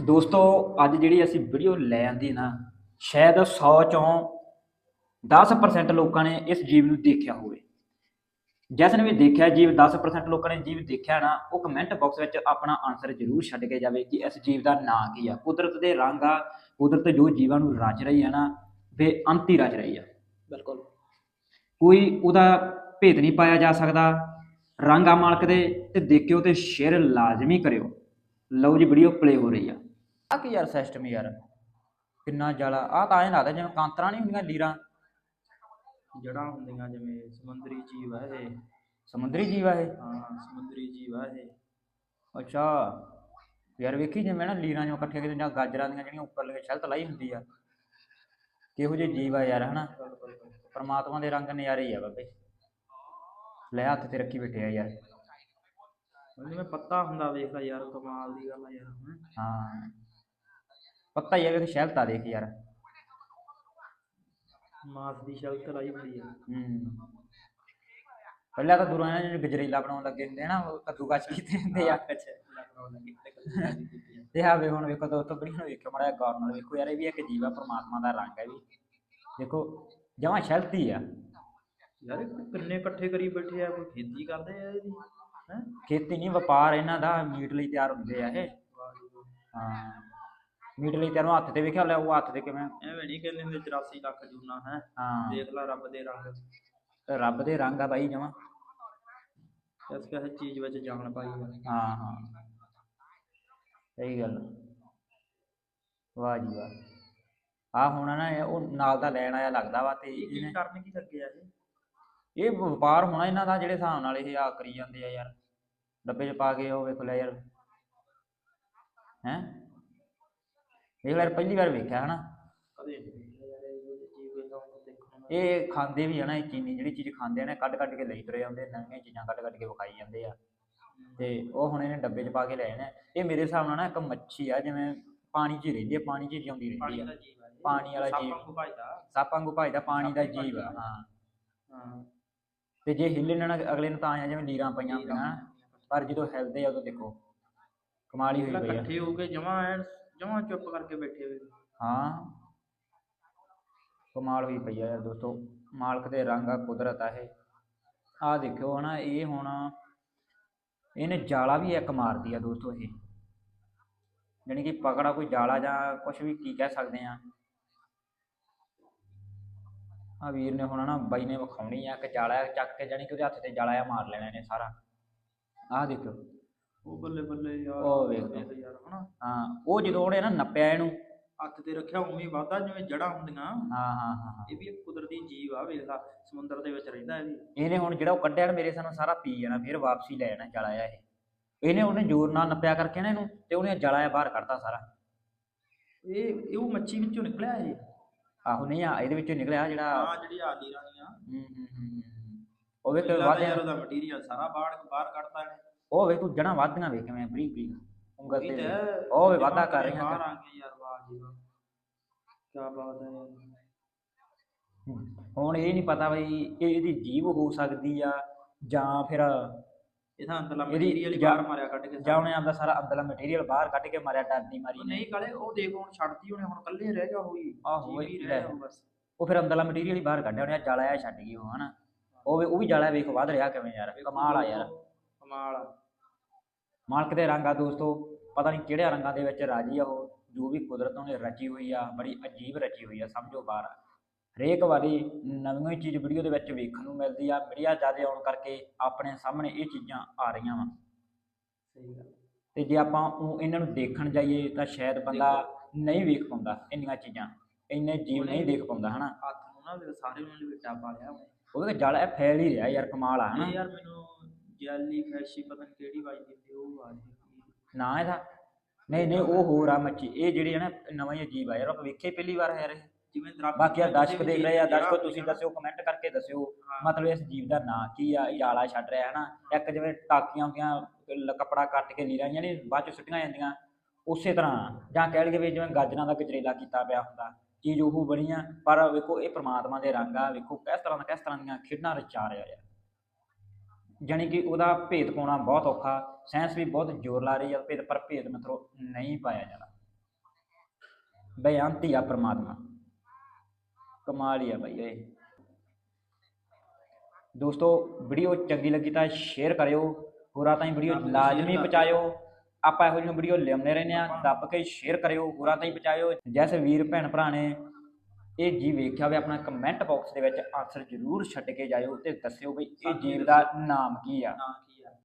ਦੋਸਤੋ ਅੱਜ ਜਿਹੜੀ ਅਸੀਂ ਵੀਡੀਓ ਲੈ ਆਂਦੀ ਨਾ ਸ਼ਾਇਦ 100 ਚੋਂ 10% ਲੋਕਾਂ ਨੇ ਇਸ ਜੀਵ ਨੂੰ ਦੇਖਿਆ ਹੋਵੇ। ਜਿਸ ਨੇ ਵੀ ਦੇਖਿਆ ਜੀਵ 10% ਲੋਕਾਂ ਨੇ ਜੀਵ ਦੇਖਿਆ ਨਾ ਉਹ ਕਮੈਂਟ ਬਾਕਸ ਵਿੱਚ ਆਪਣਾ ਆਨਸਰ ਜ਼ਰੂਰ ਛੱਡ ਕੇ ਜਾਵੇ ਕਿ ਇਸ ਜੀਵ ਦਾ ਨਾਂ ਕੀ ਆ। ਕੁਦਰਤ ਦੇ ਰੰਗ ਆ ਕੁਦਰਤ ਜੋ ਜੀਵਾਂ ਨੂੰ ਰਚ ਰਹੀ ਆ ਨਾ ਬੇਅੰਤ ਹੀ ਰਚ ਰਹੀ ਆ। ਬਿਲਕੁਲ। ਕੋਈ ਉਹਦਾ ਭੇਦ ਨਹੀਂ ਪਾਇਆ ਜਾ ਸਕਦਾ। ਰੰਗ ਆ ਮਾਲਕ ਦੇ ਤੇ ਦੇਖਿਓ ਤੇ ਸ਼ੇਅਰ ਲਾਜ਼ਮੀ ਕਰਿਓ। ਲਓ ਜੀ ਵੀਡੀਓ ਪਲੇ ਹੋ ਰਹੀ ਆ। ਆ ਕੀ ਯਾਰ ਸਿਸਟਮ ਯਾਰ? ਕਿੰਨਾ ਜਾਲਾ ਆ ਤਾਂ ਐਂ ਲੱਗਦਾ ਜਿਵੇਂ ਕਾਂਤਰਾਂ ਨਹੀਂ ਹੁੰਦੀਆਂ ਲੀਰਾਂ? ਜੜਾਂ ਹੁੰਦੀਆਂ ਜਿਵੇਂ ਸਮੁੰਦਰੀ ਜੀਵ ਹੈ ਇਹ। ਸਮੁੰਦਰੀ ਜੀਵ ਆ ਇਹ? ਹਾਂ ਸਮੁੰਦਰੀ ਜੀਵ ਹੈ ਇਹ। ਅੱਛਾ। ਯਾਰ ਵੇਖੀ ਜਿਵੇਂ ਨਾ ਲੀਰਾਂ ਜਿਵੇਂ ਇਕੱਠੀਆਂ ਕਿਤੇ ਜਾਂ ਗਾਜਰਾਂ ਦੀਆਂ ਜਿਹੜੀਆਂ ਉੱਪਰ ਲਗੇ ਛਲਤ ਲਾਈ ਹੁੰਦੀ ਆ। ਕਿਹੋ ਜਿਹੇ ਜੀਵ ਆ ਯਾਰ ਹਨਾ? ਪਰਮਾਤਮਾ ਦੇ ਰੰਗ ਨਜ਼ਾਰੇ ਹੀ ਆ ਬਾਬੇ। ਲੈ ਹੱਥ ਤੇ ਰੱਖੀ ਬੈਠੇ ਆ ਯਾਰ। ਜਿਵੇਂ ਪੱਤਾ ਹੁੰਦਾ ਵੇਖ ਲੈ ਯਾਰ ਕਮਾਲ ਦੀ ਗੱਲ ਆ ਯਾਰ ਹੈਂ। ਹਾਂ। ਪੱਤਾ ਹੀ ਆ ਵੇਖ ਸ਼ੈਲਤਾ ਦੇਖ ਯਾਰ। ਮਾਸ ਦੀ ਸ਼ਲਤ ਲਾਈ ਹੁੰਦੀ ਹੈ ਹੂੰ। ਪਹਿਲਾਂ ਤਾਂ ਦੂਰੋਂ ਇਹਨਾਂ ਨੂੰ ਗਜਰੇਲਾ ਬਣਾਉਣ ਲੱਗੇ ਹੁੰਦੇ ਆ ਨਾ ਉਹ ਕੱਦੂਕਸ਼ ਕੀਤੇ ਹੁੰਦੇ ਆ। ਤੇ ਆ ਵੇ ਹੁਣ ਵੇਖੋ ਦੋਸਤੋ ਬੜੀ ਨੂੰ ਵੇਖਿਓ ਮੜਾ ਗੌਰ ਨਾਲ ਵੇਖੋ ਯਾਰ ਇਹ ਵੀ ਇੱਕ ਜੀਵ ਆ ਪ੍ਰਮਾਤਮਾ ਦਾ ਰੰਗ ਹੈ ਵੀ। ਦੇਖੋ ਜਮਾਂ ਸ਼ੈਲਤੀ ਆ। ਯਾਰ ਇਹ ਕਿੰਨੇ ਇਕੱਠੇ ਕਰੀ ਬੈਠੇ ਆ ਕੋਈ ਖੇਤੀ ਕਰਦੇ ਆ ਇਹਦੀ? ਹੈ ਖੇਤੀ ਨਹੀਂ ਵਪਾਰ ਇਹਨਾਂ ਦਾ ਮੀਟ ਲਈ ਤਿਆਰ ਹੁੰਦੇ ਆ ਇਹ। ਹਾਂ ਮੀਟ ਲਈ ਤਿਆਰ ਹੱਥ ਤੇ ਵੇਖਿਆ ਲੈ ਉਹ ਹੱਥ ਤੇ ਕਿਵੇਂ? ਐਵੇਂ ਨਹੀਂ ਕਹਿੰਦੇ ਹੁੰਦੇ 84 ਲੱਖ ਜੂਨਾ ਹੈ। ਹਾਂ। ਦੇਖ ਲੈ ਰੱਬ ਦੇ ਰੰਗ। ਰੱਬ ਦੇ ਰੰਗ ਆ ਬਾਈ ਜਮਾਂ। ਇਸ ਕਿਸੇ ਚੀਜ਼ ਵਿੱਚ ਜਾਨ ਪਾਈ ਹਾਂ ਹਾਂ। ਸਹੀ ਗੱਲ। ਵਾਹ ਜੀ ਵਾਹ। ਆ ਹੁਣ ਨਾ ਉਹ ਨਾਲ ਦਾ ਲੈਣ ਆਇਆ ਲੱਗਦਾ ਵਾ ਤੇ ਇਹਨੇ ਕਰਨ ਕੀ ਲੱਗੇ ਆ ਇਹ? ਇਹ ਵਪਾਰ ਹੋਣਾ ਇਹਨਾਂ ਦਾ ਜਿਹੜੇ ਹਿਸਾਬ ਨਾਲ ਇਹ ਆ ਕਰੀ ਜਾਂਦੇ ਆ ਯਾਰ। ਡੱਬੇ 'ਚ ਪਾ ਕੇ ਉਹ ਵੇਖ ਲੈ ਯਾਰ ਹੈ ਇਹ ਵਾਰ ਪਹਿਲੀ ਵਾਰ ਵੇਖਿਆ ਹਨਾ ਇਹ ਨੂੰ ਖਾਂਦੇ ਵੀ ਆ ਨਾ ਇਹ ਚੀਨੀ ਜਿਹੜੀ ਚੀਜ਼ ਖਾਂਦੇ ਨੇ ਕੱਢ ਕੱਢ ਕੇ ਲਈ ਤੁਰੇ ਆਉਂਦੇ ਨਵੀਆਂ ਚੀਜ਼ਾਂ ਕੱਢ ਕੱਢ ਕੇ ਵਿਖਾਈ ਜਾਂਦੇ ਆ ਤੇ ਉਹ ਹੁਣ ਇਹਨੇ ਡੱਬੇ 'ਚ ਪਾ ਕੇ ਲੈ ਜਾਣੇ ਆ। ਇਹ ਮੇਰੇ ਹਿਸਾਬ ਨਾਲ ਨਾ ਇੱਕ ਮੱਛੀ ਆ ਜਿਵੇਂ ਪਾਣੀ 'ਚ ਹੀ ਰਹਿੰਦੀ ਆ ਪਾਣੀ 'ਚ ਹੀ ਜਿਉਂਦੀ ਰਹਿੰਦੀ ਪਾਣੀ ਆ ਦਾ ਹੈ। ਪਾਣੀ ਵਾਲਾ ਸੱਪ ਜੀਵ। ਸੱਪ ਭਜਦਾ ਪਾਣੀ ਦਾ ਸੱਪ ਹੀ ਜੀਵ ਆ। ਹਾਂ ਹਾਂ ਤੇ ਜੇ ਹਿੱਲੇ ਨਾ ਅਗਲੇ ਨੂੰ ਤਾਂ ਆਇਆ ਜਿਵੇਂ ਲੀਰਾਂ ਪਈਆਂ ਹੁੰਦੀਆਂ ਪਰ ਜਦੋਂ ਹਿਲਦੇ ਆ ਉਦੋਂ ਦੇਖੋ ਕਮਾਲ ਹੀ ਹੋਈ ਪਈ ਆ। ਇਕੱਠੇ ਹੋ ਕੇ ਜਮਾ ਐਨ ਜਮਾ ਚੁੱਪ ਕਰਕੇ ਬੈਠੇ ਹੋਏ। ਹਾਂ। ਕਮਾਲ ਹੋਈ ਪਈ ਆ ਯਾਰ ਦੋਸਤੋ। ਮਾਲਕ ਦੇ ਰੰਗ ਆ ਕੁਦਰਤ ਆ ਇਹ। ਆ ਦੇਖਿਓ ਹਨਾ ਇਹ ਹੁਣ ਇਹਨੇ ਜਾਲਾ ਵੀ ਇੱਕ ਮਾਰਦੀ ਆ ਦੋਸਤੋ ਇਹ। ਜਾਣੀ ਕਿ ਪਕੜਾ ਕੋਈ ਜਾਲਾ ਜਾਂ ਕੁਝ ਵੀ ਕੀ ਕਹਿ ਸਕਦੇ ਆ। ਆ ਵੀਰ ਨੇ ਹੁਣ ਨਾ ਬਾਈ ਨੇ ਵਿਖਾਉਣੀ ਆ ਕਿ ਜਾਲਾ ਚੱਕ ਕੇ ਜਾਣੀ ਕਿ ਉਹਦੇ ਹੱਥ ਤੇ ਜਾਲਾ ਆ ਮਾਰ ਲੈਣਾ ਇਹਨੇ ਸਾਰਾ। ਆਹ ਦੇਖਿਓ। ਉਹ ਬੱਲੇ ਬੱਲੇ ਯਾਰ ਉਹ ਵੇਖ ਦੇਖ ਲਓ। ਯਾਰ ਹਨਾ। ਹਾਂ ਉਹ ਜਦੋਂ ਉਹਨੇ ਨਾ ਨੱਪਿਆ ਇਹਨੂੰ। ਹੱਥ ਤੇ ਰੱਖਿਆ ਉਵੇਂ ਵਾਦਾ ਜਿਵੇਂ ਜੜਾਂ ਹੁੰਦੀਆਂ। ਹਾਂ ਹਾਂ ਹਾਂ ਹਾਂ। ਇਹ ਵੀ ਇੱਕ ਕੁਦਰਤੀ ਜੀਵ ਆ ਵੇਖ ਲਾ ਸਮੁੰਦਰ ਦੇ ਵਿੱਚ ਰਹਿੰਦਾ ਇਹ ਵੀ। ਇਹਨੇ ਹੁਣ ਜਿਹੜਾ ਉਹ ਕੱਢਿਆ ਨਾ ਮੇਰੇ ਸਾਨੂੰ ਸਾਰਾ ਪੀ ਜਾਣਾ ਫਿਰ ਵਾਪਸੀ ਲੈ ਜਾਣਾ ਜਲਾਇਆ ਇਹ। ਇਹਨੇ ਉਹਨੇ ਜ਼ੋਰ ਨਾਲ ਨੱਪਿਆ ਕਰਕੇ ਨਾ ਇਹਨੂੰ ਤੇ ਉਹਨੇ ਜਲਾਇਆ ਬਾਹਰ ਕੱਢਤਾ ਸਾਰਾ। ਇਹ ਇਹ ਉਹ ਮੱਛੀ ਵਿੱਚੋਂ ਨਿਕਲਿਆ ਇਹ? ਆਹੋ ਨਹੀਂ ਆ ਇਹਦੇ ਵਿੱਚੋਂ ਨਿਕਲਿਆ ਜਿਹੜਾ ਹਾਂ ਜਿਹੜੀ ਆ ਲੀਰਾਂ ਦੀਆਂ ਹੂੰ, ਹੂੰ, ਹੂੰ, ਹੂੰ। ਉਹ ਵੇਖ ਯਾਰ ਵਾਧਿਆਂ ਉਹਦਾ ਮਟੀਰੀਅਲ ਸਾਰਾ ਬਾਹਰ ਬਾਹਰ ਕੱਢਤਾ ਇਹਨੇ। ਉਹ ਵੇਖ ਤੂੰ ਜੜਾਂ ਵਾਧੀਆਂ ਵੇਖ ਕਿਵੇਂ ਬਰੀਕ ਬਰੀਕ ਉਂਗਲ ਇਹ ਤੇ ਵੇਖ। ਉਹ ਵੇ ਵਾਧਾ ਕਰ ਰਹੀਆਂ ਬਾਹਰ ਆ ਗਏ ਯਾਰ ਵਾਹ ਜੀ ਵਾਹ। ਕੀ ਬਾਤ ਹੈ ਯਾਰ। ਹੁਣ ਇਹ ਨਹੀਂ ਪਤਾ ਬਈ ਇਹ ਇਹਦੀ ਜੀਵ ਹੋ ਸਕਦੀ ਆ ਜਾਂ ਫਿਰ ਇਹਦਾ ਅੰਦਰਲਾ ਇਹਦੀ ਮਟੀਰੀਅਲ ਹੀ ਜਾਂ- ਬਾਹਰ ਮਾਰਿਆ ਕੱਢ ਕੇ ਜਾਂ ਉਹਨੇ ਆਪਦਾ ਸਾਰਾ ਅੰਦਰਲਾ ਮਟੀਰੀਅਲ ਬਾਹਰ ਕੱਢ ਕੇ ਮਾਰਿਆ ਡਰਦੀ ਮਾਰੀ ਨੇ। ਨਹੀਂ ਕਾਲੇ ਉਹ ਦੇਖ ਹੁਣ ਛੱਡਦੀ ਉਹਨੇ ਹੁਣ ਇਕੱਲੇ ਰਹਿ ਗਿਆ ਹੋਈ ਆਹੋ, ਜੀਵ ਹੀ ਇਹ ਰਹਿ ਲੈ। ਗਿਆ ਬਸ। ਉਹ ਫਿਰ ਅੰਦਰਲਾ ਮਟੀਰੀਅਲ ਹੀ ਬਾਹਰ ਕੱਢਿਆ ਉਹਨੇ ਜਲਾਇਆ ਛੱਡ ਗਈ ਉਹ ਹਨਾ। ਉਹ ਵੀ- ਉਹ ਵੀ ਜਲਾ ਵੇਖ ਵੱਧ ਰਿਹਾ ਕਿਵੇਂ ਯਾਰ ਕਮਾਲ ਆ ਯਾਰ। ਕਮਾਲ ਆ। ਮਾਲਕ ਦੇ ਰੰਗ ਆ ਦੋਸਤੋ ਪਤਾ ਨਹੀਂ ਕਿਹੜੇ ਰੰਗਾਂ ਦੇ ਵਿੱਚ ਰਾਜੀ ਆ ਉਹ। ਜੋ ਵੀ ਕੁਦਰਤ ਉਹਨੇ ਰਚੀ ਹੋਈ ਆ ਬੜੀ ਅਜੀਬ ਰਚੀ ਹੋਈ ਆ ਸਮਝੋ ਬਾਹਰ। ਹਰੇਕ ਵਾਰੀ ਨਵੀਆਂ ਹੀ ਚੀਜ਼ ਵੀਡੀਓ ਦੇ ਵਿੱਚ ਵੇਖਣ ਨੂੰ ਮਿਲਦੀ ਆ ਮੀਡੀਆ ਜ਼ਿਆਦਾ ਆਉਣ ਕਰਕੇ ਆਪਣੇ ਸਾਹਮਣੇ ਇਹ ਚੀਜ਼ਾਂ ਆ ਰਹੀਆਂ ਵਾ। ਸਹੀ ਗੱਲ। ਤੇ ਜੇ ਆਪਾਂ ਊਂ ਇਹਨਾਂ ਨੂੰ ਦੇਖਣ ਜਾਈਏ ਤਾਂ ਸ਼ਾਇਦ ਬੰਦਾ ਨਹੀਂ ਵੇਖ ਪਾਉਂਦਾ ਇੰਨੀਆਂ ਚੀਜ਼ਾਂ। ਇੰਨੇ ਜੀਵ ਨਹੀਂ ਦੇਖ ਪਾਉਂਦਾ ਹਨਾ? ਹੱਥ ਨੂੰ ਨਾ ਸਾਰੇ ਨੂੰ ਲਪੇਟਾ ਪਾ ਲਿਆ ਉਹਨੇ ਉਹਦੇ ਜਲ ਇਹ ਫੈਲ ਹੀ ਰਿਹਾ ਯਾਰ ਕਮਾਲ ਆ ਹਨਾ। ਯਾਰ ਮੈਨੂੰ ਜੈਲੀ ਫੈਸ਼ੀ ਪਤਾ ਨਹੀਂ ਕਿਹੜੀ ਵੱਜਦੀ ਹੁੰਦੀ ਉਹ ਆ ਰਹੀ ਨਾ ਇਹਦਾ। ਨਹੀਂ ਨਹੀਂ ਉਹ ਹੋਰ ਆ ਮੱਛੀ। ਇਹ ਜਿਹੜੀ ਹੈ ਨਾ ਨਵਾਂ ਹੀ ਅਜੀਬ ਆ ਯਾਰ ਆਪਾਂ ਵੇਖੇ ਪਹਿਲੀ ਵਾਰ ਜਿਵੇਂ ਦਰਖਤ ਬਾਕੀ ਆ ਦਰਸ਼ਕ ਦੇਖ ਰਹੇ ਆ ਦਰਸ਼ਕੋ ਤੁਸੀਂ ਦੱਸਿਓ ਕਮੈਂਟ ਕਰਕੇ ਦੱਸਿਓ ਹਾਂ, ਮਤਲਬ ਇਸ ਜੀਵ ਦਾ ਨਾਂ ਕੀ ਆ ਇਹ ਜਾਲਾ ਛੱਡ ਰਿਹਾ ਹੈ। ਨਾ ਇੱਕ ਜਿਵੇਂ ਟਾਕੀਆਂ ਹੁੰਦੀਆਂ ਕੱਪੜਾ ਕੱਟ ਕੇ ਲੀਰਾਂ ਜਾਂ ਨਹੀਂ ਬਾਅਦ ਚ ਸੁੱਟੀਆਂ ਜਾਂਦੀਆਂ। ਉਸੇ ਤਰ੍ਹਾਂ ਜਾਂ ਕਹਿ ਲਈਏ ਵੀ ਜਿਵੇਂ ਗਾਜਰਾਂ ਦਾ ਗਜਰੇਲਾ ਕੀਤਾ ਪਿਆ ਹੁੰਦਾ। ਚੀਜ਼ ਉਹ ਬਣੀ ਆ ਪਰ ਵੇਖੋ ਇਹ ਪ੍ਰਮਾਤਮਾ ਦੇ ਰੰਗ ਆ ਵੇਖੋ ਕਿਸ ਤਰ੍ਹਾਂ ਦਾ ਕਿਸ ਤਰ੍ਹਾਂ ਦੀਆਂ ਖੇਡਾਂ ਰਚਾ ਰਿਹਾ ਆ। ਜਾਣੀ ਕਿ ਉਹਦਾ ਭੇਦ ਪਾਉਣਾ ਬਹੁਤ ਔਖਾ ਸਾਇੰਸ ਵੀ ਬਹੁਤ ਜ਼ੋਰ ਲਾ ਰਹੀ ਆ ਭੇਦ ਪਰ ਭੇਦ ਮਤਲਬ ਨਹੀਂ ਪਾਇਆ ਜਾਣਾ। ਬੇਅੰਤ ਹੀ ਆ ਪ੍ਰਮਾਤਮਾ। ਕਮਾਲ ਹੀ ਆ ਬਾਈ ਓਏ। ਦੋਸਤੋ ਵੀਡੀਓ ਚੰਗੀ ਲੱਗੀ ਤਾਂ ਸ਼ੇਅਰ ਕਰਿਓ ਹੋਰਾਂ ਤਾਈਂ ਵੀਡੀਓ ਲਾਜ਼ਮੀ। ਪਹੁੰਚਾਇਓ। ਆਪਾਂ ਇਹੋ ਜਿਹੀਆਂ ਵੀਡੀਓ ਲਿਆਉਂਦੇ ਰਹਿੰਦੇ ਆ ਦੱਬ ਕੇ ਸ਼ੇਅਰ ਕਰਿਓ, ਹੋਰਾਂ ਤਾਈਂ ਪਹੁੰਚਾਇਓ। ਜੈਸੇ ਵੀਰ ਭੈਣ ਭਰਾ ਨੇ, ਇਹ ਜੀ ਵੇਖਿਆ ਹੋਵੇ ਆਪਣਾ ਕਮੈਂਟ ਬਾਕਸ ਦੇ ਵਿੱਚ ਆਨਸਰ ਜ਼ਰੂਰ ਛੱਡ ਕੇ ਜਾਇਓ ਤੇ ਦੱਸਿਓ ਵੀ ਇਹ ਜੀਵ ਦਾ ਨਾਮ ਕੀ ਆ?